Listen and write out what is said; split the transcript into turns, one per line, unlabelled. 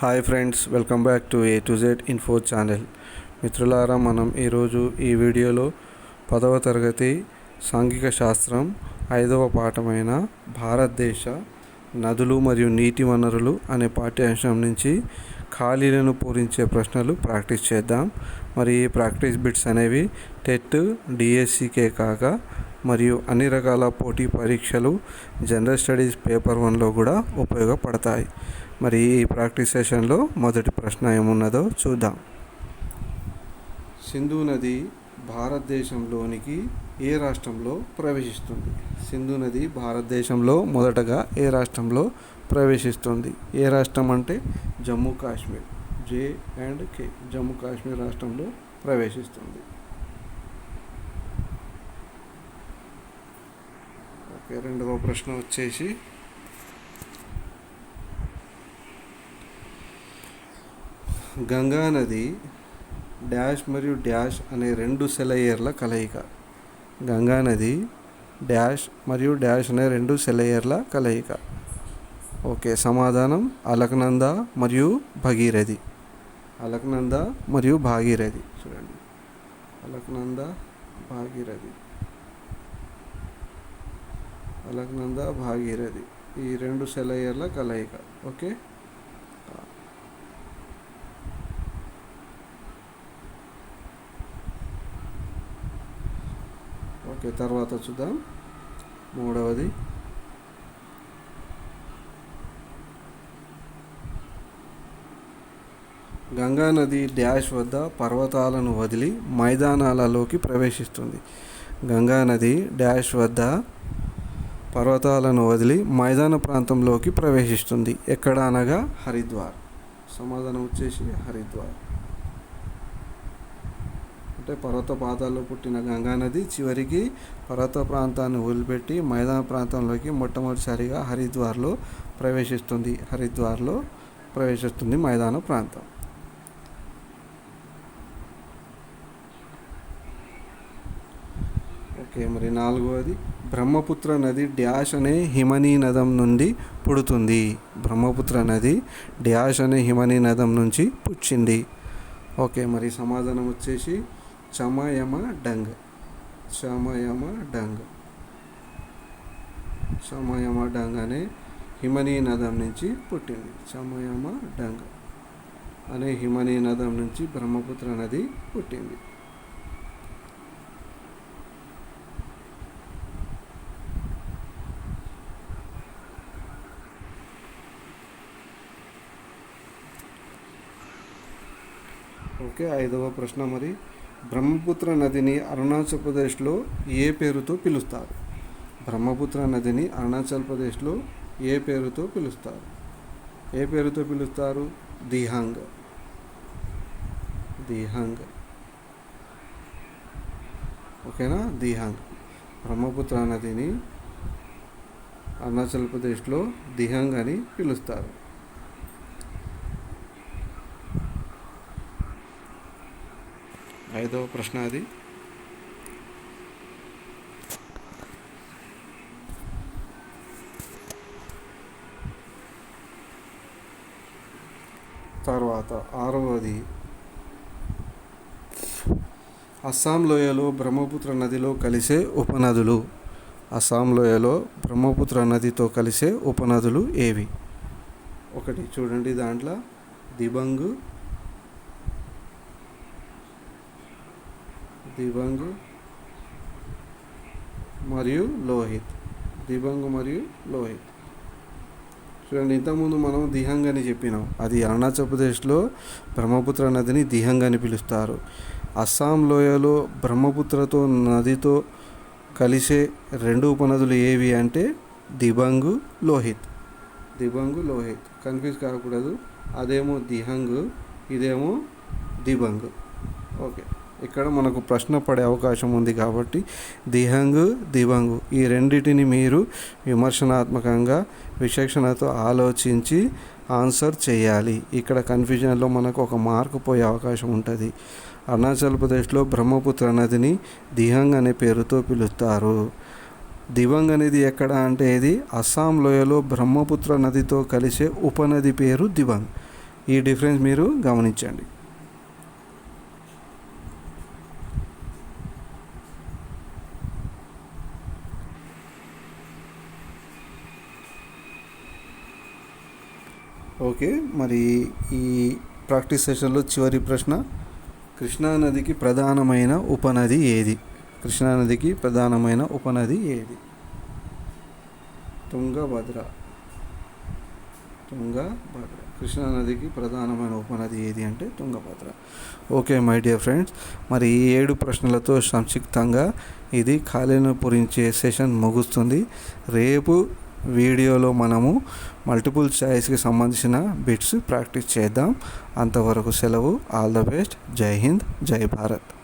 Hi friends welcome back to A to Z info channel మిత్రులారా మనం ఈరోజు ఈ వీడియోలో పదవ తరగతి సాంఘిక శాస్త్రం ఐదవ పాఠమైన భారతదేశ నదులు మరియు నీటి వనరులు అనే పాఠ్యాంశం నుంచి ఖాళీలను పూరించే ప్రశ్నలు ప్రాక్టీస్ చేద్దాం. మరి ఈ ప్రాక్టీస్ బిట్స్ అనేవి టెట్ డిఎస్సికే కాక మరియు అన్ని రకాల పోటీ పరీక్షలు జనరల్ స్టడీస్ పేపర్ వన్లో కూడా ఉపయోగపడతాయి. మరి ఈ ప్రాక్టీస్ సెషన్లో మొదటి ప్రశ్న ఏమున్నదో చూద్దాం. సింధు నది భారతదేశంలోనికి ఏ రాష్ట్రంలో ప్రవేశిస్తుంది? సింధు నది భారతదేశంలో మొదటగా ఏ రాష్ట్రంలో ప్రవేశిస్తుంది? ఏ రాష్ట్రం అంటే Jammu Kashmir. J and K. Jammu Kashmir రాష్ట్రంలో ప్రవేశిస్తుంది. ఓకే రెండవ ప్రశ్న వచ్చేసి. గంగా నది డ్యాష్ మరియు డ్యాష్ అనే రెండు సెలయేర్ల కలయిక. గంగా నది డ్యాష్ మరియు డ్యాష్ అనే రెండు సెలయేర్ల కలయిక. ఓకే సమాధానం అలకనంద మరియు భగీరథి. అలకనంద మరియు భాగీరథి. చూడండి. అలకనంద భాగీరథి. అలక్నంద భాగీరథి. ఈ రెండు సెలయర్ల కలయిక. ఓకే? ఓకే తర్వాత చూద్దాం. మూడవది. గంగా నది డ్యాష్ వద్ద పర్వతాలను వదిలి మైదానాలలోకి ప్రవేశిస్తుంది. గంగా నది డ్యాష్ వద్ద పర్వతాలను వదిలి మైదాన ప్రాంతంలోకి ప్రవేశిస్తుంది. ఎక్కడ అనగా హరిద్వార్. సమాధానం వచ్చేసి హరిద్వార్. అంటే పర్వత పాదాల్లో పుట్టిన గంగా నది చివరికి పర్వత ప్రాంతాన్ని వదిలిపెట్టి మైదాన ప్రాంతంలోకి మొట్టమొదటిసారిగా హరిద్వార్లో ప్రవేశిస్తుంది. హరిద్వార్లో ప్రవేశిస్తుంది మైదాన ప్రాంతం. ఓకే మరి నాలుగవది. బ్రహ్మపుత్ర నది డ్యాష్ అనే హిమనీ నదం నుండి పుడుతుంది. బ్రహ్మపుత్ర నది డ్యాష్ అనే హిమనీ నదం నుంచి పుచ్చింది. ఓకే మరి సమాధానం వచ్చేసి Chemayungdung. Chemayungdung. Chemayungdung అనే హిమనీ నదం నుంచి పుట్టింది. చమయమ డంగ్ అనే హిమనీ నదం నుంచి బ్రహ్మపుత్ర నది పుట్టింది. ఓకే ఐదవ ప్రశ్న మరి. బ్రహ్మపుత్ర నదిని అరుణాచల్ ప్రదేశ్లో ఏ పేరుతో పిలుస్తారు? బ్రహ్మపుత్ర నదిని అరుణాచల్ ప్రదేశ్లో ఏ పేరుతో పిలుస్తారు? ఏ పేరుతో పిలుస్తారు? దిహాంగ్. దిహాంగ్. ఓకేనా? దిహాంగ్. బ్రహ్మపుత్ర నదిని అరుణాచల్ ప్రదేశ్లో దిహాంగ్ అని పిలుస్తారు. ఐదవ ప్రశ్న అది. తర్వాత ఆరవది. అస్సాం లోయలో బ్రహ్మపుత్ర నదిలో కలిసే ఉపనదులు. అస్సాం లోయలో బ్రహ్మపుత్ర నదితో కలిసే ఉపనదులు ఏవి? ఒకటి చూడండి దాంట్లో. దిబంగు దిబంగ్ మరియు లోహిత్. దిబంగ్ మరియు లోహిత్. చూడండి ఇంతకుముందు మనం దిహంగ్ అని చెప్పినాం. అది అరుణాచల్ ప్రదేశ్లో బ్రహ్మపుత్ర నదిని దిహంగ్ అని పిలుస్తారు. అస్సాం లోయలో బ్రహ్మపుత్రతో నదితో కలిసే రెండు ఉపనదులు ఏవి అంటే దిబంగు లోహిత్. దిబంగు లోహిత్. కన్ఫ్యూజ్ కాకూడదు. అదేమో దిహంగ్ ఇదేమో దిబంగ్ ఓకే. ఇక్కడ మనకు ప్రశ్న పడే అవకాశం ఉంది కాబట్టి దిహంగ్ దివంగు ఈ రెండింటిని మీరు విమర్శనాత్మకంగా విచక్షణతో ఆలోచించి ఆన్సర్ చేయాలి. ఇక్కడ కన్ఫ్యూజన్లో మనకు ఒక మార్కు పోయే అవకాశం ఉంటుంది. అరుణాచల్ ప్రదేశ్లో బ్రహ్మపుత్ర నదిని దిహంగ్ అనే పేరుతో పిలుస్తారు. దివంగ్ అనేది ఎక్కడ అంటే ఇది అస్సాం లోయలో బ్రహ్మపుత్ర నదితో కలిసే ఉపనది పేరు దివంగ్. ఈ డిఫరెన్స్ మీరు గమనించండి. ఓకే మరి ఈ ప్రాక్టీస్ సెషన్లో చివరి ప్రశ్న. కృష్ణానదికి ప్రధానమైన ఉపనది ఏది? కృష్ణానదికి ప్రధానమైన ఉపనది ఏది? తుంగభద్ర. తుంగభద్ర. కృష్ణానదికి ప్రధానమైన ఉపనది ఏది అంటే Tungabhadra. Okay my dear friends మరి ఈ ఏడు ప్రశ్నలతో సంక్షిప్తంగా ఇది ఖాళీను పూరించే సెషన్ ముగుస్తుంది. రేపు వీడియోలో మనము మల్టిపుల్ చాయిస్కి సంబంధించిన బిట్స్ ప్రాక్టీస్ చేద్దాం. అంతవరకు సెలవు. ఆల్ ద బెస్ట్ జై హింద్ జై భారత్